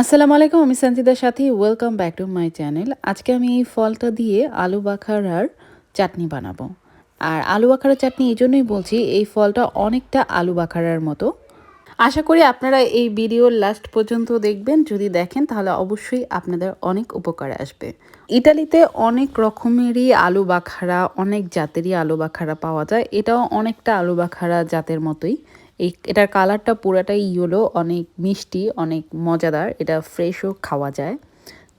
আসসালামু আলাইকুম, আমি সঞ্চিতার সাথে welcome back to my channel আজকে আমি এই ফলটা দিয়ে আলু বাখারার চাটনি বানাবো। আর আলু বাখারার চাটনি এই জন্যই বলছি, এই ফলটা অনেকটা আলু বাখারার মতো। আশা করি আপনারা এই ভিডিওর লাস্ট পর্যন্ত দেখবেন, যদি দেখেন তাহলে অবশ্যই আপনাদের অনেক উপকারে আসবে। ইটালিতে অনেক রকমেরই আলু বাখারা, অনেক জাতেরই আলু বাখারা পাওয়া যায়। এটাও অনেকটা আলু বাখারা জাতের মতোই। এই এটার কালারটা পুরাটাই ইয়েলো অনেক মিষ্টি, অনেক মজাদার, এটা ফ্রেশও খাওয়া যায়।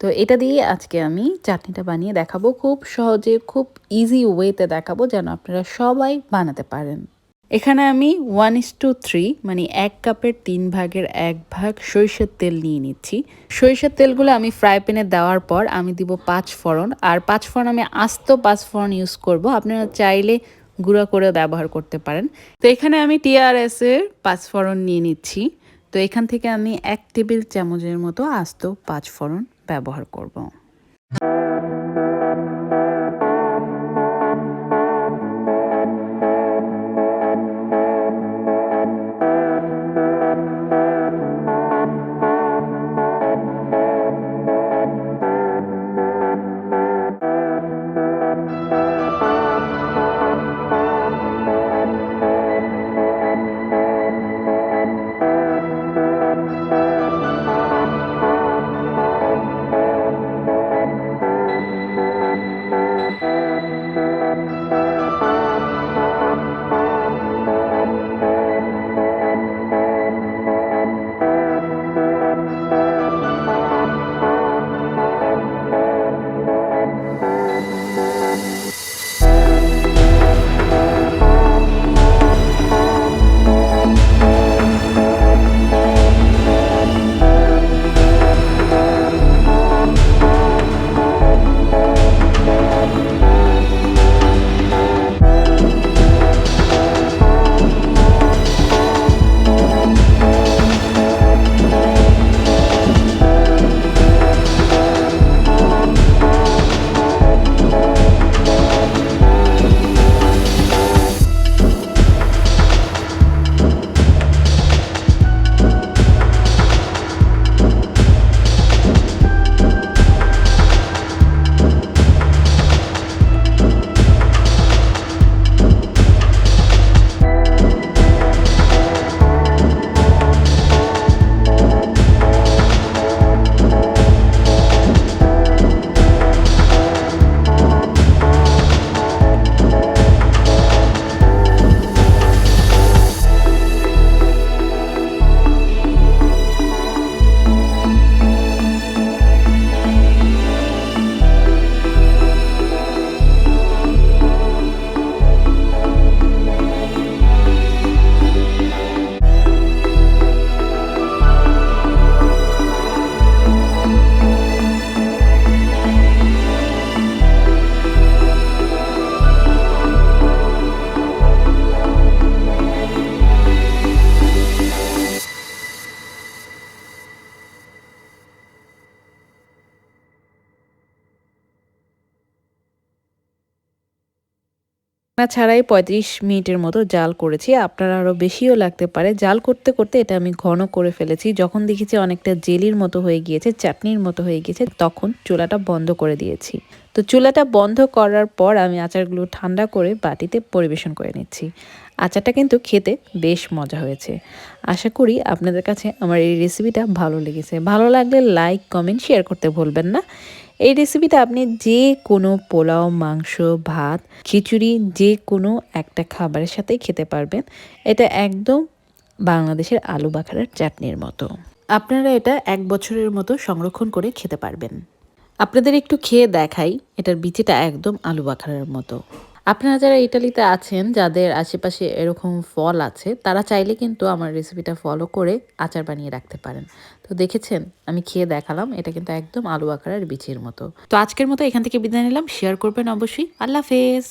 তো এটা দিয়ে আজকে আমি চাটনিটা বানিয়ে দেখাবো, খুব সহজে, খুব ইজি ওয়েতে দেখাবো যেন আপনারা সবাই বানাতে পারেন। এখানে আমি ওয়ান ইস টু থ্রি মানে এক কাপের তিন ভাগের এক ভাগ সরিষার তেল নিয়ে নিচ্ছি। সরিষার তেলগুলো আমি ফ্রাই প্যানে দেওয়ার পর আমি দিব পাঁচ ফোড়ন আর পাঁচ ফোড়ন আমি আস্ত পাঁচ ফোড়ন ইউজ করব। আপনারা চাইলে গুঁড়া করে ব্যবহার করতে পারেন তো এখানে আমি টিআরএস এর পাঁচফোড়ন নিয়ে নিচ্ছি তো এখান থেকে আমি এক টেবিল চামচের মতো আস্ত পাঁচফোড়ন ব্যবহার করব। ছাড়াই পঁয়ত্রিশ মিনিটের মতো জাল করেছি। আপনার আরও বেশিও লাগতে পারে। জাল করতে করতে এটা আমি ঘন করে ফেলেছি। যখন দেখেছি অনেকটা জেলির মতো হয়ে গিয়েছে, চাটনির মতো হয়ে গিয়েছে, তখন চুলাটা বন্ধ করে দিয়েছি। তো চুলাটা বন্ধ করার পর আমি আচারগুলো ঠান্ডা করে বাটিতে পরিবেশন করে নিচ্ছি। আচারটা কিন্তু খেতে বেশ মজা হয়েছে। আশা করি আপনাদের কাছে আমার এই রেসিপিটা ভালো লেগেছে। ভালো লাগলে লাইক কমেন্ট শেয়ার করতে ভুলবেন না। এই রেসিপিটা আপনি যে কোনো পোলাও, মাংস, ভাত, খিচুড়ি যে কোনো একটা খাবারের সাথেই খেতে পারবেন। এটা একদম বাংলাদেশের আলু বাখারার চাটনির মতো। আপনারা এটা এক বছরের মতো সংরক্ষণ করে খেতে পারবেন। আপনাদের একটু খেয়ে দেখাই, এটার বিচিটা একদম আলু বাখারের মতো। আপনারা যারা ইটালিতে আছেন, যাদের আশেপাশে এরকম ফল আছে, তারা চাইলে কিন্তু আমার রেসিপিটা ফলো করে আচার বানিয়ে রাখতে পারেন। তো দেখেছেন, আমি খেয়ে দেখালাম, এটা কিন্তু একদম আলু আকারের বিচির মতো। তো আজকের মতো এখান থেকে বিদায় নিলাম শেয়ার করবেন অবশ্যই। আল্লাহ হাফেজ!